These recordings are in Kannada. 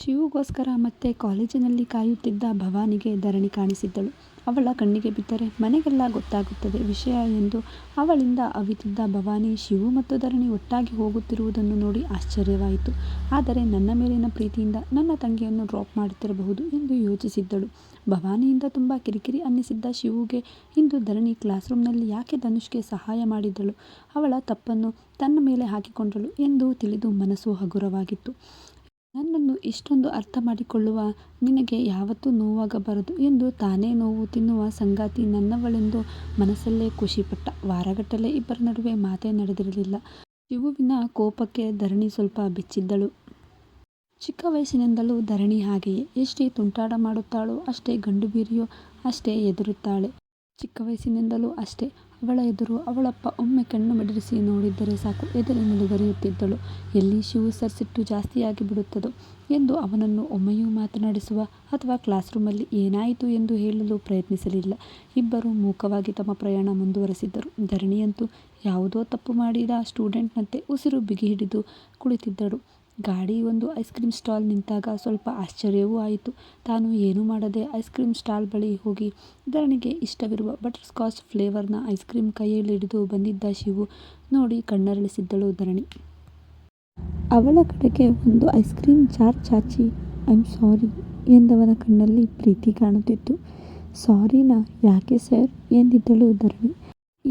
ಶಿವುಗೋಸ್ಕರ ಮತ್ತೆ ಕಾಲೇಜಿನಲ್ಲಿ ಕಾಯುತ್ತಿದ್ದ ಭವಾನಿಗೆ ಧರಣಿ ಕಾಣಿಸಿದ್ದಳು. ಅವಳ ಕಣ್ಣಿಗೆ ಬಿದ್ದರೆ ಮನೆಗೆಲ್ಲ ಗೊತ್ತಾಗುತ್ತದೆ ವಿಷಯ ಎಂದು ಅವಳಿಂದ ಅವಿತಿದ್ದ ಭವಾನಿ ಶಿವು ಮತ್ತು ಧರಣಿ ಒಟ್ಟಾಗಿ ಹೋಗುತ್ತಿರುವುದನ್ನು ನೋಡಿ ಆಶ್ಚರ್ಯವಾಯಿತು. ಆದರೆ ನನ್ನ ಮೇಲಿನ ಪ್ರೀತಿಯಿಂದ ನನ್ನ ತಂಗಿಯನ್ನು ಡ್ರಾಪ್ ಮಾಡುತ್ತಿರಬಹುದು ಎಂದು ಯೋಚಿಸಿದ್ದಳು. ಭವಾನಿಯಿಂದ ತುಂಬ ಕಿರಿಕಿರಿ ಅನ್ನಿಸಿದ್ದ ಶಿವುಗೆ ಇಂದು ಧರಣಿ ಕ್ಲಾಸ್ರೂಮ್ನಲ್ಲಿ ಯಾಕೆ ಧನುಷ್ಗೆ ಸಹಾಯ ಮಾಡಿದಳು, ಅವಳ ತಪ್ಪನ್ನು ತನ್ನ ಮೇಲೆ ಹಾಕಿಕೊಂಡಳು ಎಂದು ತಿಳಿದು ಮನಸ್ಸು ಹಗುರವಾಗಿತ್ತು. ನನ್ನನ್ನು ಇಷ್ಟೊಂದು ಅರ್ಥ ಮಾಡಿಕೊಳ್ಳುವ ನಿನಗೆ ಯಾವತ್ತೂ ನೋವಾಗಬಾರದು ಎಂದು ತಾನೇ ನೋವು ತಿನ್ನುವ ಸಂಗಾತಿ ನನ್ನವಳೆಂದು ಮನಸ್ಸಲ್ಲೇ ಖುಷಿಪಟ್ಟ. ವಾರಗಟ್ಟಲೆ ಇಬ್ಬರ ನಡುವೆ ಮಾತೇ ನಡೆದಿರಲಿಲ್ಲ. ಶಿವುವಿನ ಕೋಪಕ್ಕೆ ಧರಣಿ ಸ್ವಲ್ಪ ಬೆಚ್ಚಿದ್ದಳು. ಚಿಕ್ಕ ವಯಸ್ಸಿನಿಂದಲೂ ಧರಣಿ ಹಾಗೆಯೇ. ಎಷ್ಟೇ ತುಂಟಾಟ ಮಾಡುತ್ತಾಳೋ, ಅಷ್ಟೇ ಗಂಡುಬೀರಿಯೋ ಅಷ್ಟೇ ಎದುರುತ್ತಾಳೆ ಚಿಕ್ಕ ವಯಸ್ಸಿನಿಂದಲೂ ಅಷ್ಟೇ. ಅವಳ ಎದುರು ಅವಳಪ್ಪ ಒಮ್ಮೆ ಕಣ್ಣು ಮಿಟುಕಿಸಿ ನೋಡಿದ್ದರೆ ಸಾಕು ಎದುರಿನಲ್ಲಿ ಬರೆಯುತ್ತಿದ್ದಳು ಎಲ್ಲಿ ಶಿವು ಸರ್ ಸಿಟ್ಟು ಜಾಸ್ತಿಯಾಗಿಬಿಡುತ್ತದೋ ಎಂದು ಅವನನ್ನು ಒಮ್ಮೆಯೂ ಮಾತನಾಡಿಸುವ ಅಥವಾ ಕ್ಲಾಸ್ ರೂಮಲ್ಲಿ ಏನಾಯಿತು ಎಂದು ಹೇಳಲು ಪ್ರಯತ್ನಿಸಲಿಲ್ಲ. ಇಬ್ಬರೂ ಮೂಕವಾಗಿ ತಮ್ಮ ಪ್ರಯಾಣ ಮುಂದುವರೆಸಿದ್ದರು. ಧರಣಿಯಂತೂ ಯಾವುದೋ ತಪ್ಪು ಮಾಡಿದ ಸ್ಟೂಡೆಂಟ್ನಂತೆ ಉಸಿರು ಬಿಗಿಹಿಡಿದು ಕುಳಿತಿದ್ದಳು. ಗಾಡಿ ಒಂದು ಐಸ್ ಕ್ರೀಮ್ ಸ್ಟಾಲ್ ನಿಂತಾಗ ಸ್ವಲ್ಪ ಆಶ್ಚರ್ಯವೂ ಆಯಿತು. ತಾನು ಏನೂ ಮಾಡದೆ ಐಸ್ ಕ್ರೀಮ್ ಸ್ಟಾಲ್ ಬಳಿ ಹೋಗಿ ಉದಾಹರಣೆಗೆ ಇಷ್ಟವಿರುವ ಬಟರ್ಸ್ಕಾಚ್ ಫ್ಲೇವರ್ನ ಐಸ್ ಕ್ರೀಮ್ ಕೈಯಲ್ಲಿ ಹಿಡಿದು ಬಂದಿದ್ದ ಶಿವು ನೋಡಿ ಕಣ್ಣರಳಿಸಿದ್ದಳು ಧರಣಿ. ಅವಳ ಕಡೆಗೆ ಒಂದು ಐಸ್ ಕ್ರೀಮ್ ಚಾರ್ ಚಾಚಿ ಐಮ್ ಸಾರಿ ಎಂದವನ ಕಣ್ಣಲ್ಲಿ ಪ್ರೀತಿ ಕಾಣುತ್ತಿತ್ತು. ಸಾರಿನ ಯಾಕೆ ಸರ್ ಎಂದಿದ್ದಳು ಧರಣಿ.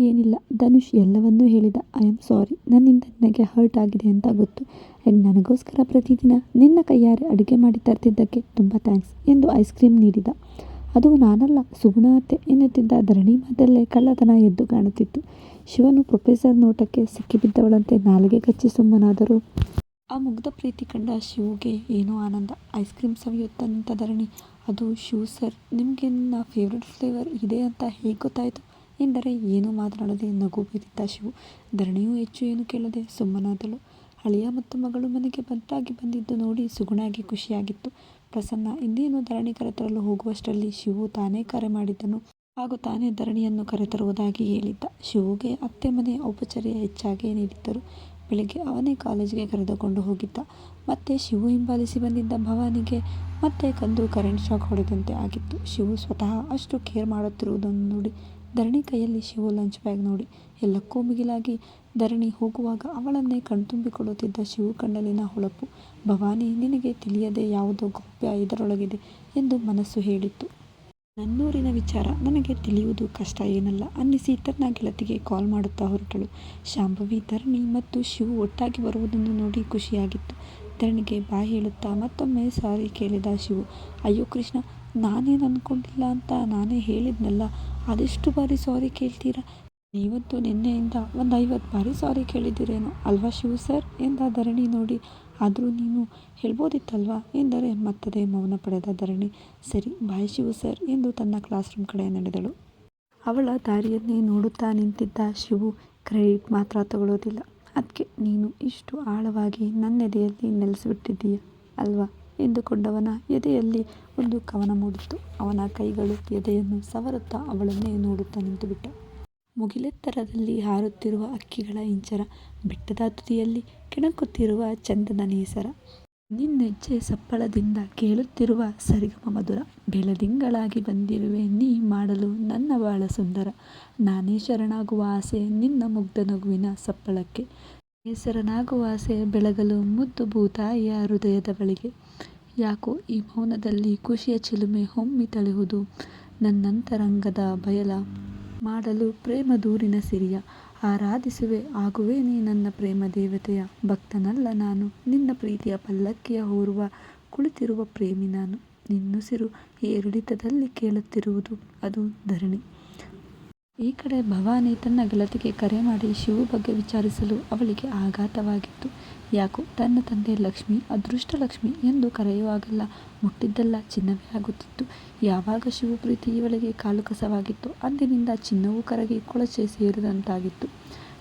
ಏನಿಲ್ಲ ಧನುಷ್ ಎಲ್ಲವನ್ನೂ ಹೇಳಿದ ಐ ಆಮ್ ಸಾರಿ ನನ್ನಿಂದ ನನಗೆ ಹರ್ಟ್ ಆಗಿದೆ ಅಂತ ಗೊತ್ತು ಆ್ಯಂಡ್ ನನಗೋಸ್ಕರ ಪ್ರತಿದಿನ ನಿನ್ನ ಕೈಯಾರೆ ಅಡುಗೆ ಮಾಡಿ ತರ್ತಿದ್ದಕ್ಕೆ ತುಂಬ ಥ್ಯಾಂಕ್ಸ್ ಎಂದು ಐಸ್ ಕ್ರೀಮ್ ನೀಡಿದ. ಅದು ನಾನಲ್ಲ, ಸುಗುಣ ಎನ್ನುತ್ತಿದ್ದ ಧರಣಿ ಮಾತಲ್ಲೇ ಕಳ್ಳತನ ಎದ್ದು ಕಾಣುತ್ತಿತ್ತು. ಶಿವನು ಪ್ರೊಫೆಸರ್ ನೋಟಕ್ಕೆ ಸಿಕ್ಕಿಬಿದ್ದವಳಂತೆ ನಾಲಿಗೆ ಕಚ್ಚಿ ಸುಮ್ಮನಾದರೂ. ಆ ಮುಗ್ಧ ಪ್ರೀತಿ ಕಂಡ ಶಿವಗೆ ಏನೋ ಆನಂದ. ಐಸ್ ಕ್ರೀಮ್ ನಿಂತ ಧರಣಿ, ಅದು ಶಿವ ಸರ್, ನಿಮಗೆ ನನ್ನ ಫೇವ್ರೆಟ್ ಫ್ಲೇವರ್ ಇದೆ ಅಂತ ಹೇಗೆ ಗೊತ್ತಾಯ್ತು ಎಂದರೆ ಏನೂ ಮಾತನಾಡದೆ ನಗು ಬೀರಿದ್ದ ಶಿವು. ಧರಣಿಯೂ ಹೆಚ್ಚು ಏನು ಕೇಳದೆ ಸುಮ್ಮನಾದಳು. ಅಳಿಯ ಮತ್ತು ಮಗಳು ಮನೆಗೆ ಬಂದಾಗಿ ಬಂದಿದ್ದು ನೋಡಿ ಸುಗುಣಾಗಿ ಖುಷಿಯಾಗಿತ್ತು. ಪ್ರಸನ್ನ, ಇನ್ನೇನು ಧರಣಿ ಕರೆತರಲು ಹೋಗುವಷ್ಟರಲ್ಲಿ ಶಿವು ತಾನೇ ಕರೆ ಮಾಡಿದ್ದನು ಹಾಗೂ ತಾನೇ ಧರಣಿಯನ್ನು ಕರೆತರುವುದಾಗಿ ಹೇಳಿದ್ದ. ಶಿವುಗೆ ಅತ್ತೆ ಮನೆ ಔಪಚಾರ್ಯ ಹೆಚ್ಚಾಗೇ ನೀಡಿದ್ದರು. ಬೆಳಿಗ್ಗೆ ಅವನೇ ಕಾಲೇಜಿಗೆ ಕರೆದುಕೊಂಡು ಹೋಗಿದ್ದ. ಮತ್ತೆ ಶಿವು ಹಿಂಬಾಲಿಸಿ ಬಂದಿದ್ದ ಭವಾನಿಗೆ ಮತ್ತೆ ಕಂದು ಕರೆಂಟ್ ಶಾಕ್ ಹೊಡೆದಂತೆ ಆಗಿತ್ತು. ಶಿವು ಸ್ವತಃ ಅಷ್ಟು ಕೇರ್ ಮಾಡುತ್ತಿರುವುದನ್ನು ನೋಡಿ ಧರಣಿ ಕೈಯಲ್ಲಿ ಶಿವು ಲಂಚ್ ಬ್ಯಾಗ್ ನೋಡಿ ಎಲ್ಲಕ್ಕೂ ಮಿಗಿಲಾಗಿ ಧರಣಿ ಹೋಗುವಾಗ ಅವಳನ್ನೇ ಕಣ್ತುಂಬಿಕೊಳ್ಳುತ್ತಿದ್ದ ಶಿವು ಕಣ್ಣಲ್ಲಿನ ಹೊಳಪು, ಭವಾನಿ ನಿನಗೆ ತಿಳಿಯದೆ ಯಾವುದೋ ಗೌಪ್ಯ ಇದರೊಳಗಿದೆ ಎಂದು ಮನಸ್ಸು ಹೇಳಿತ್ತು. ನನ್ನೂರಿನ ವಿಚಾರ ನನಗೆ ತಿಳಿಯುವುದು ಕಷ್ಟ ಏನಲ್ಲ ಅನ್ನಿಸಿ ತನ್ನ ಗೆಳತಿಗೆ ಕಾಲ್ ಮಾಡುತ್ತಾ ಹೊರಟಳು. ಶಾಂಭವಿ, ಧರಣಿ ಮತ್ತು ಶಿವು ಒಟ್ಟಾಗಿ ಬರುವುದನ್ನು ನೋಡಿ ಖುಷಿಯಾಗಿತ್ತು. ಧರಣಿಗೆ ಬಾಯಿ ಹೇಳುತ್ತಾ ಮತ್ತೊಮ್ಮೆ ಸಾರಿ ಕೇಳಿದ ಶಿವು. ಅಯ್ಯೋ ಕೃಷ್ಣ ನಾನೇನು ಅನ್ಕೊಂಡಿಲ್ಲ ಅಂತ ನಾನೇ ಹೇಳಿದ್ನಲ್ಲ ಅದೆಷ್ಟು ಬಾರಿ ಸಾರಿ ಕೇಳ್ತೀರಾ? ಇವತ್ತು ನಿನ್ನೆಯಿಂದ ಒಂದು ಐವತ್ತು ಬಾರಿ ಸಾರಿ ಕೇಳಿದ್ದೀರೇನೋ ಅಲ್ವಾ ಶಿವು ಸರ್? ಎಂದ ಧರಣಿ ನೋಡಿ. ಆದರೂ ನೀನು ಹೇಳ್ಬೋದಿತ್ತಲ್ವಾ? ಎಂದರೆ ಮತ್ತದೇ ಮೌನ ಪಡೆದ ಧರಣಿ. ಸರಿ, ಬಾಯ್ ಶಿವು ಸರ್ ಎಂದು ತನ್ನ ಕ್ಲಾಸ್ ರೂಮ್ ಕಡೆ ನಡೆದಳು. ಅವಳ ದಾರಿಯನ್ನೇ ನೋಡುತ್ತಾ ನಿಂತಿದ್ದ ಶಿವು ಕ್ರೆಡಿಟ್ ಮಾತ್ರ ತಗೊಳ್ಳೋದಿಲ್ಲ. ಅದಕ್ಕೆ ನೀನು ಇಷ್ಟು ಆಳವಾಗಿ ನನ್ನೆದೆಯಲ್ಲಿ ನೆಲೆಸಿಬಿಟ್ಟಿದ್ದೀಯ ಅಲ್ವಾ? ಎಂದುಕೊಂಡವನ ಎದೆಯಲ್ಲಿ ಒಂದು ಕವನ ಮೂಡಿತು. ಅವನ ಕೈಗಳು ಎದೆಯನ್ನು ಸವರುತ್ತಾ ಅವಳನ್ನೇ ನೋಡುತ್ತಾ ನಿಂತುಬಿಟ್ಟ. ಮುಗಿಲೆತ್ತರದಲ್ಲಿ ಹಾರುತ್ತಿರುವ ಅಕ್ಕಿಗಳ ಇಂಚರ, ಬೆಟ್ಟದ ತುದಿಯಲ್ಲಿ ಕೆಣಕುತ್ತಿರುವ ಚಂದನ ನೇಸರ, ನಿನ್ನೆಜ್ಜೆ ಸಪ್ಪಳದಿಂದ ಕೇಳುತ್ತಿರುವ ಸರಿಗಮ ಮಧುರ, ಬೆಳದಿಂಗಳಾಗಿ ಬಂದಿರುವೆ ನೀ ಮಾಡಲು ನನ್ನ ಬಾಳ ಸುಂದರ, ನಾನೇ ಶರಣಾಗುವ ಆಸೆ ನಿನ್ನ ಮುಗ್ಧ ನಗುವಿನ ಸಪ್ಪಳಕ್ಕೆ, ನೇಸರನಾಗುವಾಸೆ ಬೆಳಗಲು ಮುದ್ದು ಭೂತಾಯಿಯ ಹೃದಯದ ಬಳಿಗೆ, ಯಾಕೋ ಈ ಮೌನದಲ್ಲಿ ಖುಷಿಯ ಚಿಲುಮೆ ಹೊಮ್ಮಿ ತಳೆಯುವುದು ನನ್ನಂತರಂಗದ ಬಯಲ. ಮಾಡಲು ಪ್ರೇಮದೂರಿನ ಸಿರಿಯ, ಆರಾಧಿಸುವೆ ಆಗುವೆನೇ ನನ್ನ ಪ್ರೇಮ ದೇವತೆಯ. ಭಕ್ತನಲ್ಲ ನಾನು ನಿನ್ನ ಪ್ರೀತಿಯ ಪಲ್ಲಕ್ಕಿಯ ಹೊರುವ ಕುಳಿತಿರುವ ಪ್ರೇಮಿ ನಾನು, ನಿನ್ನುಸಿರು ಏರಿಳಿತದಲ್ಲಿ ಕೇಳುತ್ತಿರುವುದು ಅದು ಧರಣಿ. ಈ ಕಡೆ ಭವಾನಿ ತನ್ನ ಗೆಳತಿಗೆ ಕರೆ ಮಾಡಿ ಶಿವು ಬಗ್ಗೆ ವಿಚಾರಿಸಲು ಅವಳಿಗೆ ಆಘಾತವಾಗಿತ್ತು. ಯಾಕೋ ತನ್ನ ತಂದೆ ಲಕ್ಷ್ಮಿ ಅದೃಷ್ಟ ಲಕ್ಷ್ಮಿ ಎಂದು ಕರೆಯುವಾಗೆಲ್ಲ ಮುಟ್ಟಿದ್ದೆಲ್ಲ ಚಿನ್ನವೇ ಆಗುತ್ತಿತ್ತು. ಯಾವಾಗ ಶಿವು ಪ್ರೀತಿ ಇವಳಿಗೆ ಕಾಲುಕಸವಾಗಿತ್ತೋ ಅಂದಿನಿಂದ ಚಿನ್ನವೂ ಕರಗಿ ಕೊಳಚೆ ಸೇರಿದಂತಾಗಿತ್ತು.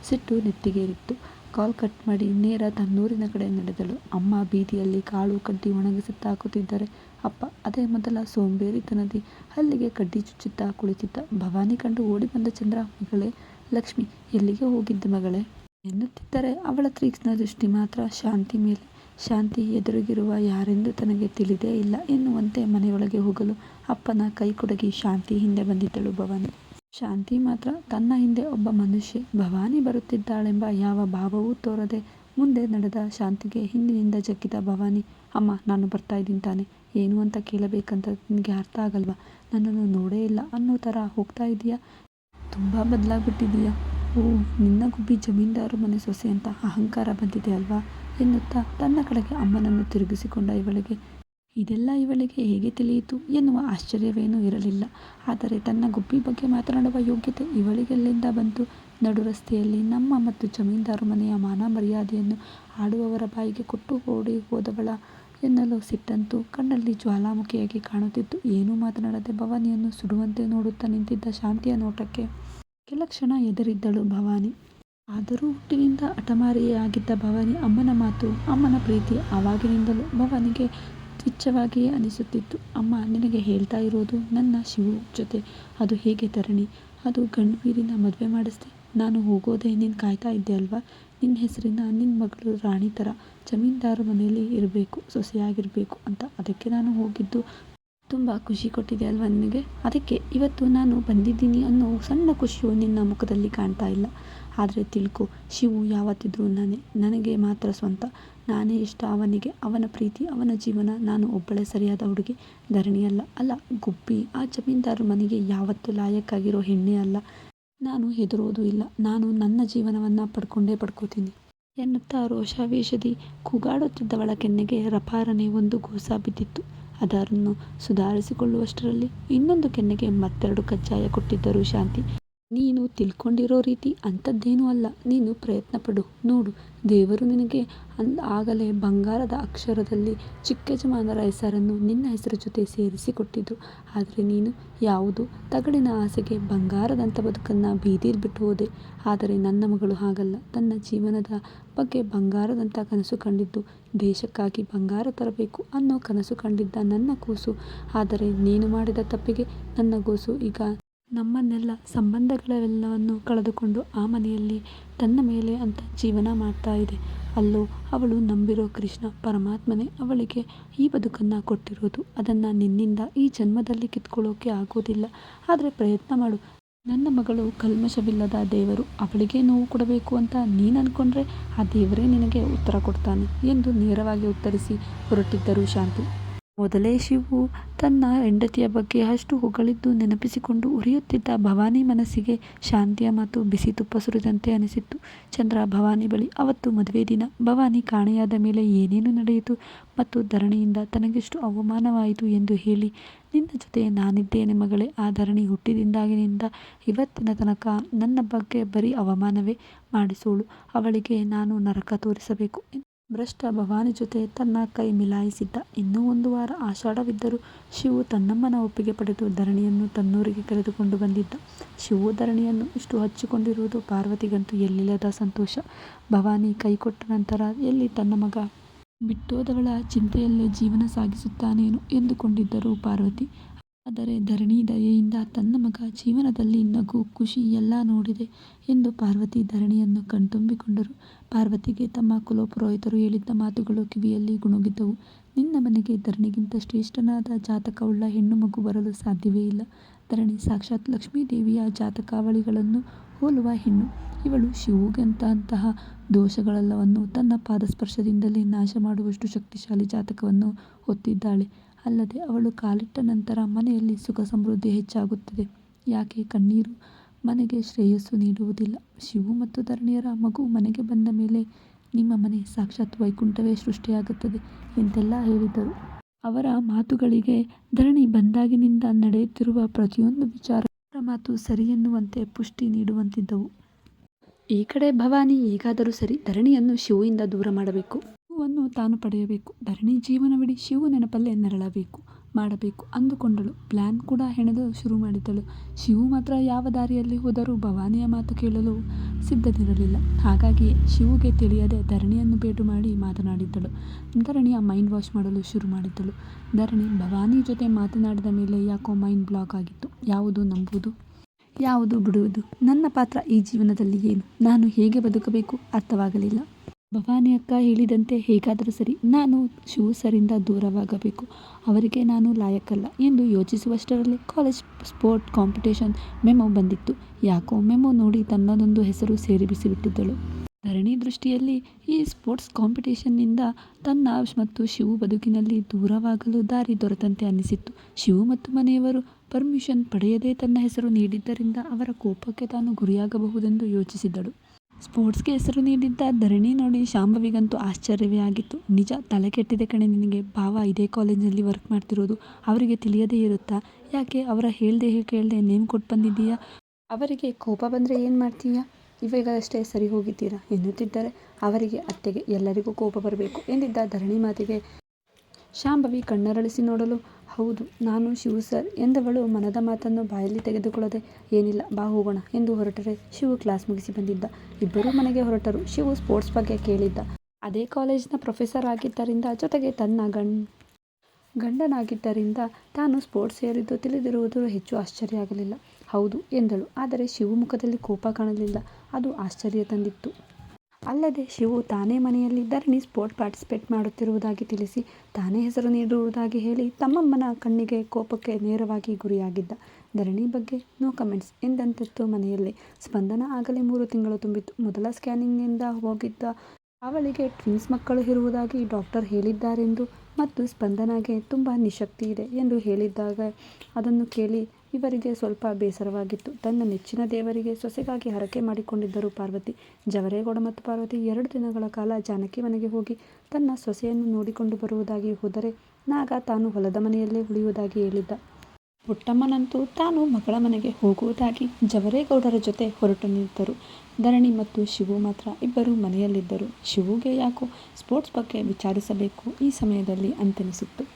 ಸಿಟ್ಟು ನೆತ್ತಿಗೇರಿತ್ತು. ಕಾಲ್ ಕಟ್ ಮಾಡಿ ನೇರ ತನ್ನೂರಿನ ಕಡೆ ನಡೆದಳು. ಅಮ್ಮ ಬೀದಿಯಲ್ಲಿ ಕಾಳು ಕಡ್ಡಿ ಒಣಗಿಸುತ್ತಾ ಕೂತಿದ್ದರೆ ಅಪ್ಪ, ಅದೇ ಮೊದಲ ಸೋಂಬೇರಿತನದಿ ಹಲ್ಲಿಗೆ ಕಡ್ಡಿ ಚುಚ್ಚುತ್ತಾ ಕುಳಿತಿದ್ದ. ಭವಾನಿ ಕಂಡು ಓಡಿ ಬಂದ ಚಂದ್ರ, ಮಗಳೇ, ಲಕ್ಷ್ಮಿ, ಎಲ್ಲಿಗೆ ಹೋಗಿದ್ದ ಮಗಳೇ ಎನ್ನುತ್ತಿದ್ದರೆ ಅವಳ ತೀಕ್ಷ್ಣ ದೃಷ್ಟಿ ಮಾತ್ರ ಶಾಂತಿ ಮೇಲೆ. ಶಾಂತಿ ಎದುರಿಗಿರುವ ಯಾರೆಂದು ತನಗೆ ತಿಳಿದೇ ಇಲ್ಲ ಎನ್ನುವಂತೆ ಮನೆಯೊಳಗೆ ಹೋಗಲು ಅಪ್ಪನ ಕೈ ಕೊಡಗಿ ಶಾಂತಿ ಹಿಂದೆ ಬಂದಿದ್ದಳು ಭವಾನಿ. ಶಾಂತಿ ಮಾತ್ರ ತನ್ನ ಹಿಂದೆ ಒಬ್ಬ ಮನುಷ್ಯ ಭವಾನಿ ಬರುತ್ತಿದ್ದಾಳೆಂಬ ಯಾವ ಭಾವವೂ ತೋರದೆ ಮುಂದೆ ನಡೆದ ಶಾಂತಿಗೆ ಹಿಂದಿನಿಂದ ಜಗ್ಗಿದ ಭವಾನಿ ಅಮ್ಮ, ನಾನು ಬರ್ತಾ ಇದ್ದೀನಿ ತಾನೆ. ಏನು ಅಂತ ಕೇಳಬೇಕಂತ ನಿನಗೆ ಅರ್ಥ ಆಗಲ್ವಾ? ನನ್ನನ್ನು ನೋಡೇ ಇಲ್ಲ. ಅನ್ನೋ ಥರ ಹೋಗ್ತಾ ಇದೆಯಾ? ತುಂಬ ಬದಲಾಗ್ಬಿಟ್ಟಿದೀಯ? ಓ, ನಿನ್ನ ಗುಬ್ಬಿ ಜಮೀನ್ದಾರು ಮನೆ ಸೊಸೆ ಅಂತ ಅಹಂಕಾರ ಬಂದಿದೆ ಅಲ್ವಾ? ಎನ್ನುತ್ತಾ ತನ್ನ ಕಡೆಗೆ ಅಮ್ಮನನ್ನು ತಿರುಗಿಸಿಕೊಂಡ ಇವಳಿಗೆ. ಇದೆಲ್ಲ ಇವಳಿಗೆ ಹೇಗೆ ತಿಳಿಯಿತು ಎನ್ನುವ ಆಶ್ಚರ್ಯವೇನೂ ಇರಲಿಲ್ಲ. ಆದರೆ ತನ್ನ ಗುಬ್ಬಿ ಬಗ್ಗೆ ಮಾತನಾಡುವ ಯೋಗ್ಯತೆ ಇವಳಿಗೆಲ್ಲಿಂದ ಬಂತು? ನಡು ರಸ್ತೆಯಲ್ಲಿ ನಮ್ಮ ಮತ್ತು ಜಮೀನ್ದಾರು ಮನೆಯ ಮಾನ ಮರ್ಯಾದೆಯನ್ನು ಆಡುವವರ ಬಾಯಿಗೆ ಕೊಟ್ಟು ಓಡಿ ಹೋದವಳ ಎನ್ನಲು ಸಿಟ್ಟಂತೂ ಕಣ್ಣಲ್ಲಿ ಜ್ವಾಲಾಮುಖಿಯಾಗಿ ಕಾಣುತ್ತಿತ್ತು. ಏನೂ ಮಾತನಾಡದೆ ಭವಾನಿಯನ್ನು ಸುಡುವಂತೆ ನೋಡುತ್ತಾ ನಿಂತಿದ್ದ ಶಾಂತಿಯ ನೋಟಕ್ಕೆ ಕೆಲ ಕ್ಷಣ ಎದರಿದ್ದಳು ಭವಾನಿ. ಆದರೂ ಹುಟ್ಟಿನಿಂದ ಆಗಿದ್ದ ಭವಾನಿ ಅಮ್ಮನ ಮಾತು, ಅಮ್ಮನ ಪ್ರೀತಿ ಆವಾಗಿನಿಂದಲೂ ಭವಾನಿಗೆ ತುಚ್ಛವಾಗಿಯೇ ಅನಿಸುತ್ತಿತ್ತು. ಅಮ್ಮ, ನಿನಗೆ ಹೇಳ್ತಾ ಇರೋದು ನನ್ನ ಶಿವು ಜೊತೆ. ಅದು ಹೇಗೆ ತರಣಿ? ಅದು ಗಂಡು ಮದುವೆ ಮಾಡಿಸ್ದೆ. ನಾನು ಹೋಗೋದೇ ನೀನು ಕಾಯ್ತಾ ಇದ್ದೆ ಅಲ್ವಾ? ನಿನ್ನ ಹೆಸರಿನ ನಿನ್ನ ಮಗಳು ರಾಣಿ ಥರ ಜಮೀನ್ದಾರ ಮನೆಯಲ್ಲಿ ಇರಬೇಕು, ಸೊಸೆಯಾಗಿರಬೇಕು ಅಂತ ಅದಕ್ಕೆ ನಾನು ಹೋಗಿದ್ದು. ತುಂಬ ಖುಷಿ ಕೊಟ್ಟಿದೆ ಅಲ್ವಾ ನಿನಗೆ? ಅದಕ್ಕೆ ಇವತ್ತು ನಾನು ಬಂದಿದ್ದೀನಿ ಅನ್ನೋ ಸಣ್ಣ ಖುಷಿಯು ನಿನ್ನ ಮುಖದಲ್ಲಿ ಕಾಣ್ತಾ ಇಲ್ಲ. ಆದರೆ ತಿಳ್ಕೊ, ಶಿವು ಯಾವತ್ತಿದ್ರೂ ನಾನೇ, ನನಗೆ ಮಾತ್ರ ಸ್ವಂತ. ನಾನೇ ಇಷ್ಟ ಅವನಿಗೆ, ಅವನ ಪ್ರೀತಿ, ಅವನ ಜೀವನ. ನಾನು ಒಬ್ಬಳೇ ಸರಿಯಾದ ಹುಡುಗಿ, ಧರಣಿಯಲ್ಲ. ಅಲ್ಲ, ಗುಬ್ಬಿ, ಆ ಜಮೀನ್ದಾರ ಮನೆಗೆ ಯಾವತ್ತೂ ಲಾಯಕ್ಕಾಗಿರೋ ಹೆಣ್ಣೆ ಅಲ್ಲ. ನಾನು ಹೆದರೋದು ಇಲ್ಲ. ನಾನು ನನ್ನ ಜೀವನವನ್ನು ಪಡ್ಕೊಂಡೇ ಪಡ್ಕೋತೀನಿ. ಎನ್ನುತ್ತಾ ರೋಷಾವೇಶದಿ ಕೂಗಾಡುತ್ತಿದ್ದವಳ ಕೆನ್ನೆಗೆ ರಪಾರನೆ ಒಂದು ಗೋಸ ಬಿದ್ದಿತ್ತು. ಅದನ್ನು ಸುಧಾರಿಸಿಕೊಳ್ಳುವಷ್ಟರಲ್ಲಿ ಇನ್ನೊಂದು ಕೆನ್ನೆಗೆ ಮತ್ತೆರಡು ಕಜ್ಜಾಯ ಕೊಟ್ಟಿದ್ದರು ಶಾಂತಿ. ನೀನು ತಿಳ್ಕೊಂಡಿರೋ ರೀತಿ ಅಂಥದ್ದೇನೂ ಅಲ್ಲ. ನೀನು ಪ್ರಯತ್ನ ಪಡು ನೋಡು, ದೇವರು ನಿನಗೆ ಅನ್, ಆಗಲೇ ಬಂಗಾರದ ಅಕ್ಷರದಲ್ಲಿ ಚಿಕ್ಕಜಮಾನರ ಹೆಸರನ್ನು ನಿನ್ನ ಹೆಸರ ಜೊತೆ ಸೇರಿಸಿ ಕೊಟ್ಟಿದ್ದು ಆದರೆ ನೀನು ಯಾವುದು? ತಗಡಿನ ಆಸೆಗೆ ಬಂಗಾರದಂಥ ಬದುಕನ್ನು ಬೀದಿಲಿ ಬಿಟ್ಟು ಹೋದೆ. ಆದರೆ ನನ್ನ ಮಗಳು ಹಾಗಲ್ಲ. ತನ್ನ ಜೀವನದ ಬಗ್ಗೆ ಬಂಗಾರದಂಥ ಕನಸು ಕಂಡಿದ್ದು ದೇಶಕ್ಕಾಗಿ ಬಂಗಾರ ತರಬೇಕು ಅನ್ನೋ ಕನಸು ಕಂಡಿದ್ದ ನನ್ನ ಕೂಸು. ಆದರೆ ನೀನು ಮಾಡಿದ ತಪ್ಪಿಗೆ ನನ್ನ ಕೂಸು ಈಗ ನಮ್ಮನ್ನೆಲ್ಲ, ಸಂಬಂಧಗಳೆಲ್ಲವನ್ನು ಕಳೆದುಕೊಂಡು ಆ ಮನೆಯಲ್ಲಿ ತನ್ನ ಮೇಲೆ ಅಂತ ಜೀವನ ಮಾಡ್ತಾ ಇದೆ. ಅಲ್ಲೋ, ಅವಳು ನಂಬಿರೋ ಕೃಷ್ಣ ಪರಮಾತ್ಮನೇ ಅವಳಿಗೆ ಈ ಬದುಕನ್ನು ಕೊಟ್ಟಿರೋದು. ಅದನ್ನು ನಿನ್ನಿಂದ ಈ ಜನ್ಮದಲ್ಲಿ ಕಿತ್ಕೊಳ್ಳೋಕೆ ಆಗೋದಿಲ್ಲ. ಆದರೆ ಪ್ರಯತ್ನ ಮಾಡು. ನನ್ನ ಮಗಳು ಕಲ್ಮಶವಿಲ್ಲದ ದೇವರು ಅವಳಿಗೆ ನೋವು ಕೊಡಬೇಕು ಅಂತ ನೀನು ಅಂದ್ಕೊಂಡ್ರೆ ಆ ದೇವರೇ ನಿನಗೆ ಉತ್ತರ ಕೊಡ್ತಾನೆ ಎಂದು ನೇರವಾಗಿ ಉತ್ತರಿಸಿ ಹೊರಟಿದ್ದರು ಶಾಂತಿ. ಮೊದಲೇ ಶಿವು ತನ್ನ ಹೆಂಡತಿಯ ಬಗ್ಗೆ ಅಷ್ಟು ಹೊಗಳಿದ್ದು ನೆನಪಿಸಿಕೊಂಡು ಉರಿಯುತ್ತಿದ್ದ ಭವಾನಿ ಮನಸ್ಸಿಗೆ ಶಾಂತಿಯ ಮಾತು ಬಿಸಿ ತುಪ್ಪ ಸುರಿದಂತೆ ಅನಿಸಿತ್ತು. ಚಂದ್ರ ಭವಾನಿ ಬಳಿ ಅವತ್ತು ಮದುವೆ ದಿನ. ಭವಾನಿ ಕಾಣೆಯಾದ ಮೇಲೆ ಏನೇನು ನಡೆಯಿತು ಮತ್ತು ಧರಣಿಯಿಂದ ತನಗೆಷ್ಟು ಅವಮಾನವಾಯಿತು ಎಂದು ಹೇಳಿ, ನಿನ್ನ ಜೊತೆ ನಾನಿದ್ದೇನೆ ಮಗಳೇ. ಆ ಧರಣಿ ಹುಟ್ಟಿದಿಂದಾಗಿನಿಂದ ಇವತ್ತಿನ ತನಕ ನನ್ನ ಬಗ್ಗೆ ಬರೀ ಅವಮಾನವೇ ಮಾಡಿಸೋಳು. ಅವಳಿಗೆ ನಾನು ನರಕ ತೋರಿಸಬೇಕು ಭ್ರಷ್ಟ ಭವಾನಿ ಜೊತೆ ತನ್ನ ಕೈ ಮಿಲಾಯಿಸಿದ್ದ. ಇನ್ನೂ ಒಂದು ವಾರ ಆಷಾಢವಿದ್ದರೂ ಶಿವು ತನ್ನಮ್ಮನ ಒಪ್ಪಿಗೆ ಪಡೆದು ಧರಣಿಯನ್ನು ತನ್ನೂರಿಗೆ ಕರೆದುಕೊಂಡು ಬಂದಿದ್ದ. ಶಿವು ಧರಣಿಯನ್ನು ಇಷ್ಟು ಹಚ್ಚಿಕೊಂಡಿರುವುದು ಪಾರ್ವತಿಗಂತೂ ಎಲ್ಲಿಲ್ಲದ ಸಂತೋಷ. ಭವಾನಿ ಕೈಕೊಟ್ಟ ನಂತರ ಎಲ್ಲಿ ತನ್ನ ಮಗ ಬಿಟ್ಟೋದವಳ ಚಿಂತೆಯಲ್ಲೇ ಜೀವನ ಸಾಗಿಸುತ್ತಾನೇನೋ ಎಂದುಕೊಂಡಿದ್ದರು ಪಾರ್ವತಿ. ಆದರೆ ಧರಣಿ ದಯೆಯಿಂದ ತನ್ನ ಮಗ ಜೀವನದಲ್ಲಿ ನಗು, ಖುಷಿ ಎಲ್ಲ ನೋಡಿದೆ ಎಂದು ಪಾರ್ವತಿ ಧರಣಿಯನ್ನು ಕಣ್ತುಂಬಿಕೊಂಡರು. ಪಾರ್ವತಿಗೆ ತಮ್ಮ ಕುಲಪುರೋಹಿತರು ಹೇಳಿದ್ದ ಮಾತುಗಳು ಕಿವಿಯಲ್ಲಿ ಗುಣುಗಿದ್ದವು. ನಿನ್ನ ಮನೆಗೆ ಧರಣಿಗಿಂತ ಶ್ರೇಷ್ಠನಾದ ಜಾತಕವುಳ್ಳ ಹೆಣ್ಣು ಮಗು ಬರಲು ಸಾಧ್ಯವೇ ಇಲ್ಲ. ಧರಣಿ ಸಾಕ್ಷಾತ್ ಲಕ್ಷ್ಮೀದೇವಿಯ ಜಾತಕಾವಳಿಗಳನ್ನು ಹೋಲುವ ಹೆಣ್ಣು. ಇವಳು ಶಿವುಗಂತಹ ದೋಷಗಳೆಲ್ಲವನ್ನು ತನ್ನ ಪಾದಸ್ಪರ್ಶದಿಂದಲೇ ನಾಶ ಮಾಡುವಷ್ಟು ಶಕ್ತಿಶಾಲಿ ಜಾತಕವನ್ನು ಹೊತ್ತಿದ್ದಾಳೆ. ಅಲ್ಲದೆ ಅವಳು ಕಾಲಿಟ್ಟ ನಂತರ ಮನೆಯಲ್ಲಿ ಸುಖ ಸಮೃದ್ಧಿ ಹೆಚ್ಚಾಗುತ್ತದೆ. ಯಾಕೆ? ಕಣ್ಣೀರು ಮನೆಗೆ ಶ್ರೇಯಸ್ಸು ನೀಡುವುದಿಲ್ಲ. ಶಿವು ಮತ್ತು ಧರಣಿಯರ ಮಗು ಮನೆಗೆ ಬಂದ ಮೇಲೆ ನಿಮ್ಮ ಮನೆ ಸಾಕ್ಷಾತ್ ವೈಕುಂಠವೇ ಸೃಷ್ಟಿಯಾಗುತ್ತದೆ ಎಂತೆಲ್ಲ ಹೇಳಿದರು. ಅವರ ಮಾತುಗಳಿಗೆ ಧರಣಿ ಬಂದಾಗಿನಿಂದ ನಡೆಯುತ್ತಿರುವ ಪ್ರತಿಯೊಂದು ವಿಚಾರ ಮಾತು ಸರಿ ಎನ್ನುವಂತೆ ಪುಷ್ಟಿ ನೀಡುವಂತಿದ್ದವು. ಈ ಕಡೆ ಭವಾನಿ, ಹೇಗಾದರೂ ಸರಿ ಧರಣಿಯನ್ನು ಶಿವುವಿಂದ ದೂರ ಮಾಡಬೇಕು. ತಾನು ಪಡೆಯಬೇಕು. ಧರಣಿ ಜೀವನವಿಡೀ ಶಿವು ನೆನಪಲ್ಲೇ ನೆರಳಬೇಕು. ಮಾಡಬೇಕು ಅಂದುಕೊಂಡಳು. ಪ್ಲ್ಯಾನ್ ಕೂಡ ಹೆಣೆದು ಶುರು ಮಾಡಿದ್ದಳು. ಶಿವು ಮಾತ್ರ ಯಾವ ದಾರಿಯಲ್ಲಿ ಹೋದರೂ ಭವಾನಿಯ ಮಾತು ಕೇಳಲು ಸಿದ್ಧನಿರಲಿಲ್ಲ. ಹಾಗಾಗಿ ಶಿವುಗೆ ತಿಳಿಯದೆ ಧರಣಿಯನ್ನು ಭೇಟು ಮಾಡಿ ಮಾತನಾಡಿದ್ದಳು. ಧರಣಿಯ ಮೈಂಡ್ ವಾಶ್ ಮಾಡಲು ಶುರು ಮಾಡಿದ್ದಳು. ಧರಣಿ ಭವಾನಿ ಜೊತೆ ಮಾತನಾಡಿದ ಮೇಲೆ ಯಾಕೋ ಮೈಂಡ್ ಬ್ಲಾಕ್ ಆಗಿತ್ತು. ಯಾವುದು ನಂಬುವುದು? ಯಾವುದು ಬಿಡುವುದು? ನನ್ನ ಪಾತ್ರ ಈ ಜೀವನದಲ್ಲಿ ಏನು? ನಾನು ಹೇಗೆ ಬದುಕಬೇಕು? ಅರ್ಥವಾಗಲಿಲ್ಲ. ಭವಾನಿ ಅಕ್ಕ ಹೇಳಿದಂತೆ ಹೇಗಾದರೂ ಸರಿ ನಾನು ಶಿವು ಸರಿಂದ ದೂರವಾಗಬೇಕು. ಅವರಿಗೆ ನಾನು ಲಾಯಕ್ಕಲ್ಲ ಎಂದು ಯೋಚಿಸುವಷ್ಟರಲ್ಲಿ ಕಾಲೇಜ್ ಸ್ಪೋರ್ಟ್ ಕಾಂಪಿಟೇಷನ್ ಮೆಮೊ ಬಂದಿತ್ತು. ಯಾಕೋ ಮೆಮೊ ನೋಡಿ ತನ್ನದೊಂದು ಹೆಸರು ಸೇರಿಸಿಬಿಟ್ಟಿದ್ದಳು ಧರಣಿ ದೃಷ್ಟಿಯಲ್ಲಿ ಈ ಸ್ಪೋರ್ಟ್ಸ್ ಕಾಂಪಿಟೇಷನ್ನಿಂದ ತನ್ನ ಮತ್ತು ಶಿವು ಬದುಕಿನಲ್ಲಿ ದೂರವಾಗಲು ದಾರಿ ದೊರೆತಂತೆ ಅನ್ನಿಸಿತ್ತು. ಶಿವು ಮತ್ತು ಮನೆಯವರು ಪರ್ಮಿಷನ್ ಪಡೆಯದೇ ತನ್ನ ಹೆಸರು ನೀಡಿದ್ದರಿಂದ ಅವರ ಕೋಪಕ್ಕೆ ತಾನು ಗುರಿಯಾಗಬಹುದೆಂದು ಯೋಚಿಸಿದಳು ಸ್ಪೋರ್ಟ್ಸ್ಗೆ ಹೆಸರು ನೀಡಿದ್ದ ಧರಣಿ ನೋಡಿ ಶಾಂಭವಿಗಂತೂ ಆಶ್ಚರ್ಯವೇ ಆಗಿತ್ತು. ನಿಜ, ತಲೆ ಕೆಟ್ಟಿದೆ ಕಣೆ ನಿನಗೆ. ಭಾವ, ಇದೇ ಕಾಲೇಜಿನಲ್ಲಿ ವರ್ಕ್ ಮಾಡ್ತಿರೋದು. ಅವರಿಗೆ ತಿಳಿಯದೇ ಇರುತ್ತಾ? ಯಾಕೆ? ಅವರ ಹೇಳ್ದೆ ಕೇಳದೆ ನೇಮ್ ಕೊಟ್ಟು ಬಂದಿದ್ದೀಯಾ? ಅವರಿಗೆ ಕೋಪ ಬಂದರೆ ಏನು ಮಾಡ್ತೀಯಾ? ಇವಾಗಷ್ಟೇ ಸರಿ ಹೋಗಿದ್ದೀರಾ? ಎನ್ನುತ್ತಿದ್ದರೆ. ಅವರಿಗೆ ಅತ್ತೆಗೆ ಎಲ್ಲರಿಗೂ ಕೋಪ ಬರಬೇಕು ಎಂದಿದ್ದ ಧರಣಿ ಮಾತಿಗೆ ಶಾಂಭವಿ ಕಣ್ಣರಳಿಸಿ ನೋಡಲು ಹೌದು, ನಾನು ಶಿವು ಸರ್ ಎಂದವಳು ಮನದ ಮಾತನ್ನು ಬಾಯಲ್ಲಿ ತೆಗೆದುಕೊಳ್ಳದೆ, ಏನಿಲ್ಲ, ಬಾ ಹೋಗೋಣ ಎಂದು ಹೊರಟರೆ ಶಿವು ಕ್ಲಾಸ್ ಮುಗಿಸಿ ಬಂದಿದ್ದ. ಇಬ್ಬರೂ ಮನೆಗೆ ಹೊರಟರು, ಶಿವು ಸ್ಪೋರ್ಟ್ಸ್ ಬಗ್ಗೆ ಕೇಳಿದ್ದ. ಅದೇ ಕಾಲೇಜಿನ ಪ್ರೊಫೆಸರ್ ಆಗಿದ್ದರಿಂದ ಜೊತೆಗೆ ತನ್ನ ಗಂಡ್, ಗಂಡನಾಗಿದ್ದರಿಂದ ತಾನು ಸ್ಪೋರ್ಟ್ಸ್ ಸೇರಿದ್ದು ತಿಳಿದಿರುವುದು ಹೆಚ್ಚು ಆಶ್ಚರ್ಯ ಆಗಲಿಲ್ಲ. ಹೌದು, ಎಂದಳು, ಆದರೆ ಶಿವು ಮುಖದಲ್ಲಿ ಕೋಪ ಕಾಣಲಿಲ್ಲ. ಅದು ಆಶ್ಚರ್ಯ ತಂದಿತ್ತು. ಅಲ್ಲದೆ ಶಿವು ತಾನೇ ಮನೆಯಲ್ಲಿ ಧರಣಿ ಸ್ಪೋರ್ಟ್ ಪಾರ್ಟಿಸಿಪೇಟ್ ಮಾಡುತ್ತಿರುವುದಾಗಿ ತಿಳಿಸಿ ತಾನೇ ಹೆಸರು ನೀಡಿರುವುದಾಗಿ ಹೇಳಿ ತಮ್ಮಮ್ಮನ ಕಣ್ಣಿಗೆ ಕೋಪಕ್ಕೆ ನೇರವಾಗಿ ಗುರಿಯಾಗಿದ್ದ ಧರಣಿ ಬಗ್ಗೆ ನೋ ಕಮೆಂಟ್ಸ್ ಎಂದಂತಿತ್ತು ಮನೆಯಲ್ಲಿ. ಸ್ಪಂದನ ಆಗಲೇ ಮೂರು ತಿಂಗಳು ತುಂಬಿತ್ತು. ಮೊದಲ ಸ್ಕ್ಯಾನಿಂಗ್ನಿಂದ ಹೋಗಿದ್ದ ಅವಳಿಗೆ ಟ್ವಿನ್ಸ್ ಮಕ್ಕಳು ಇರುವುದಾಗಿ ಡಾಕ್ಟರ್ ಹೇಳಿದ್ದಾರೆಂದು ಮತ್ತು ಸ್ಪಂದನಾಗೆ ತುಂಬ ನಿಶಕ್ತಿ ಇದೆ ಎಂದು ಹೇಳಿದ್ದಾಗ ಅದನ್ನು ಕೇಳಿ ಇವರಿಗೆ ಸ್ವಲ್ಪ ಬೇಸರವಾಗಿತ್ತು. ತನ್ನ ನೆಚ್ಚಿನ ದೇವರಿಗೆ ಸೊಸೆಗಾಗಿ ಹರಕೆ ಮಾಡಿಕೊಂಡಿದ್ದರು ಪಾರ್ವತಿ. ಜವರೇಗೌಡ ಮತ್ತು ಪಾರ್ವತಿ ಎರಡು ದಿನಗಳ ಕಾಲ ಜಾನಕಿ ಮನೆಗೆ ಹೋಗಿ ತನ್ನ ಸೊಸೆಯನ್ನು ನೋಡಿಕೊಂಡು ಬರುವುದಾಗಿ ಹೋದರೆ ನಾಗ ತಾನು ಹೊಲದ ಮನೆಯಲ್ಲೇ ಉಳಿಯುವುದಾಗಿ ಹೇಳಿದ್ದ. ಪುಟ್ಟಮ್ಮನಂತೂ ತಾನು ಮಗಳ ಮನೆಗೆ ಹೋಗುವುದಾಗಿ ಜವರೇಗೌಡರ ಜೊತೆ ಹೊರಟು ನಿಂತರು. ಧರಣಿ ಮತ್ತು ಶಿವು ಮಾತ್ರ ಇಬ್ಬರು ಮನೆಯಲ್ಲಿದ್ದರು. ಶಿವುಗೆ ಯಾಕೋ ಸ್ಪೋರ್ಟ್ಸ್ ಬಗ್ಗೆ ವಿಚಾರಿಸಬೇಕು ಈ ಸಮಯದಲ್ಲಿ ಅಂತೆನಿಸಿತ್ತು.